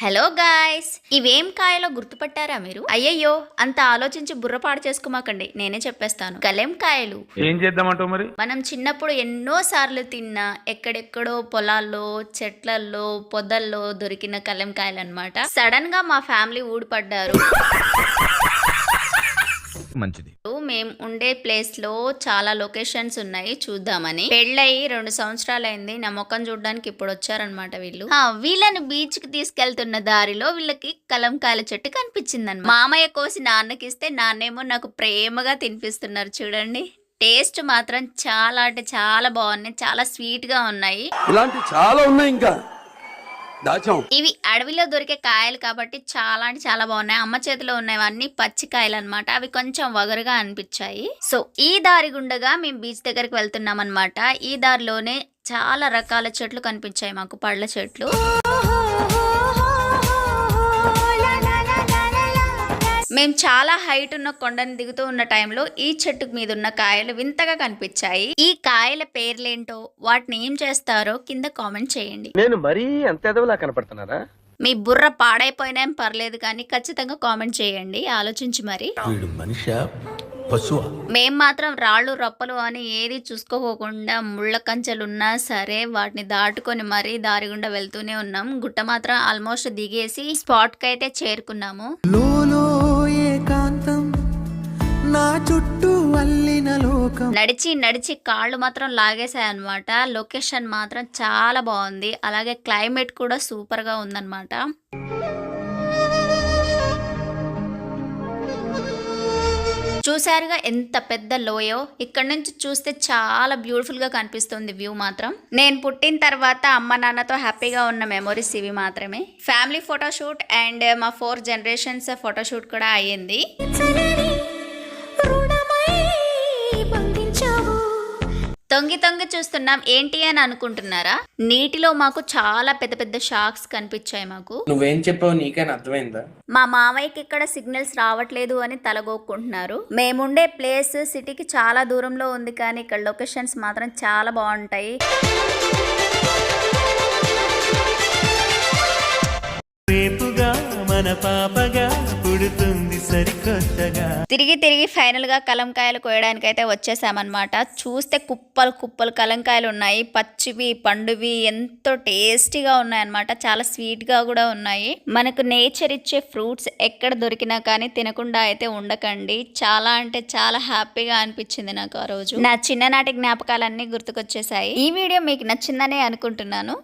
Hello guys ఇవేం కాయలో గుర్తుపట్టారా మీరు? అయ్యయ్యో అంత ఆలోచించి బుర్ర పాడు చేసుకోమాకండి. నేనే చెప్పేస్తాను. కలెం కాయలు. ఏం చేద్దామంటావు మరి? మనం చిన్నప్పుడు ఎన్నో సార్లు తిన్న ఎక్కడెక్కడో పొలాల్లో చెట్లల్లో పొదల్లో దొరికిన కలెంకాయలు అనమాట సడన్గా మా ఫ్యామిలీ ఊడిపడ్డారు. మంచిది. మేము ఉండే ప్లేస్లో చాలా లొకేషన్స్ ఉన్నాయి చూద్దామని. పెళ్ళయి రెండు సంవత్సరాలు అయింది నా ముఖం చూడడానికి ఇప్పుడు వచ్చారనమాట వీళ్ళు. ఆ, వీళ్ళని బీచ్కి తీసుకెళ్తున్న దారిలో వీళ్ళకి కలంకాయల చెట్టు కనిపించింది మామయ్య కోసి నాన్నకి ఇస్తే నాన్నేమో నాకు ప్రేమగా తినిపిస్తున్నారు చూడండి. టేస్ట్ మాత్రం చాలా అంటే చాలా బాగున్నాయి చాలా స్వీట్గా ఉన్నాయి. ఇలాంటి చాలా ఉన్నాయి ఇంకా. దాచాం. ఇవి అడవిలో దొరికే కాయలు కాబట్టి చాలా అంటే చాలా బాగున్నాయి. అమ్మ చేతిలో ఉన్నవన్నీ పచ్చి కాయలు అనమాట అవి కొంచెం వగరుగా అనిపించాయి. సో ఈ దారి గుండగా మేము బీచ్ దగ్గరికి వెళ్తున్నాం అనమాట ఈ దారిలోనే చాలా రకాల చెట్లు కనిపించాయి మాకు పళ్ళ చెట్లు. మేము చాలా హైట్ ఉన్న కొండని దిగుతూ ఉన్న టైంలో ఈ చెట్టు మీద ఉన్న కాయలు వింతగా కనిపించాయి. ఈ కాయల పేర్లేంటో వాటిని ఏం చేస్తారో కింద కామెంట్ చేయండి. నేను మరీ అంత ఎదవలా కనపడుతున్నారా మీ బుర్ర పాడైపోయినా ఏం పర్లేదు కానీ ఖచ్చితంగా కామెంట్ చేయండి. ఆలోచించి మరి. వీడు మనిషి? పశువా? మేం మాత్రం రాళ్ళు రప్పలు అని ఏది చూసుకోకుండా ముళ్ళ కంచెలున్నా సరే వాటిని దాటుకొని మరీ దారి గుండా వెళ్తూనే ఉన్నాం. గుట్ట మాత్రం ఆల్మోస్ట్ దిగేసి స్పాట్కి అయితే చేరుకున్నాము చుట్టూ అల్లిన లోకం. నడిచి నడిచి కాళ్ళు మాత్రం లాగేశాయి అనమాట లొకేషన్ మాత్రం చాలా బాగుంది. అలాగే క్లైమేట్ కూడా సూపర్గా ఉందన్నమాట. చూసారుగా ఎంత పెద్ద లోయో? ఇక్కడ నుంచి చూస్తే చాలా బ్యూటిఫుల్గా కనిపిస్తుంది వ్యూ మాత్రం. నేను పుట్టిన తర్వాత అమ్మ నాన్నతో హ్యాపీగా ఉన్న మెమొరీస్ ఇవి మాత్రమే. ఫ్యామిలీ ఫోటోషూట్ అండ్ మా ఫోర్ జనరేషన్స్ ఫోటోషూట్ కూడా అయ్యింది. తొంగి తొంగి చూస్తున్నాం. ఏంటి అని అనుకుంటున్నారా? నీటిలో మాకు చాలా పెద్ద పెద్ద షార్క్స్ కనిపించాయి మాకు. నువ్వేం చెప్పావు నీకైనా అర్థమైందా? మా మామయ్యకి ఇక్కడ సిగ్నల్స్ రావట్లేదు అని తలగొక్కుంటున్నారు. మేముండే ప్లేస్ సిటీకి చాలా దూరంలో ఉంది కానీ ఇక్కడ లొకేషన్స్ మాత్రం చాలా బాగుంటాయి. రేపుగా మన పాపగా పుడుతుంది సరికొత్తగా. తిరిగి తిరిగి ఫైనల్గా కలంకాయలు కోయడానికి అయితే వచ్చేసామన్నమాట. చూస్తే కుప్పలు కుప్పలు కలంకాయలు ఉన్నాయి. పచ్చివి పండువి ఎంతో టేస్టీగా ఉన్నాయి అన్నమాట చాలా స్వీట్గా కూడా ఉన్నాయి. మనకు నేచర్ ఇచ్చే ఫ్రూట్స్ ఎక్కడ దొరికినా కానీ తినకుండా అయితే ఉండకండి. చాలా అంటే చాలా హ్యాపీగా అనిపించింది నాకు ఆ రోజు. నా చిన్ననాటి జ్ఞాపకాలన్నీ గుర్తుకొచ్చేసాయి. ఈ వీడియో మీకు నచ్చిందనే అనుకుంటున్నాను.